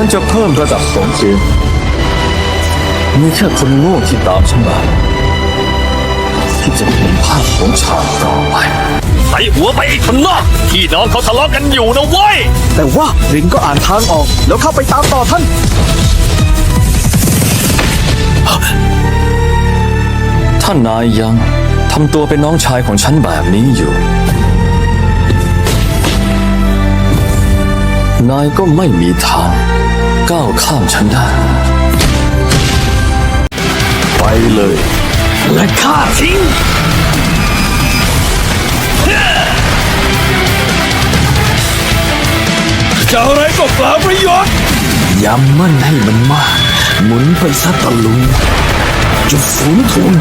ฉันจะเพิ่มระดับของเกมมีแค่คนโง่ที่ตามฉันมาที่จะเห็นภาพของฉากต่อไปใส่หัวไปอีกคนนอกพี่น้องเขาทะเลาะกันอยู่นะเว้ย แต่ว่ารินก็อ่านทางออก แล้วเข้าไปตามต่อท่าน ท่านนายยังทำตัวเป็นน้องชายของฉันแบบนี้อยู่ นายก็ไม่มีทาง ก้าวข้ามฉันได้ ไปเลย และฆ่าทิ้งจะอะไรก็เปล่าประโยชน์ย้ำมั่นให้มันมาก หมุนไปซะตะลุงจุดศูนย์ทุน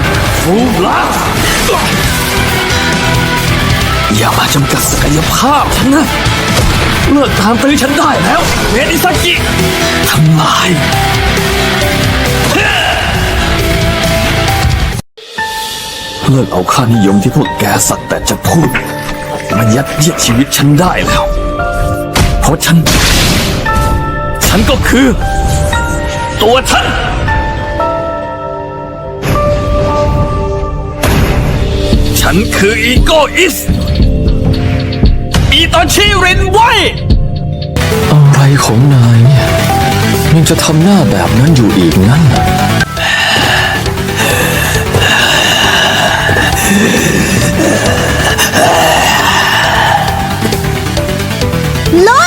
ฟูบลา อย่ามาจำกัดศักยภาพฉันนะ เลิกตามตื้อฉันได้แล้วเมนิซากิทำลายเลิกเอาค่านิยมที่พวกแกสักแต่จะพูดมายัดเยียดชีวิตฉันได้แล้ว เพราะฉัน ฉันก็คือ ตัวท่านฉันคืออีโกอิส ตอนชีรินไว้ยอะไรของนายเนี่ยยังจะทำหน้าแบบนั้นอยู่อีกนั่นน่ะลุย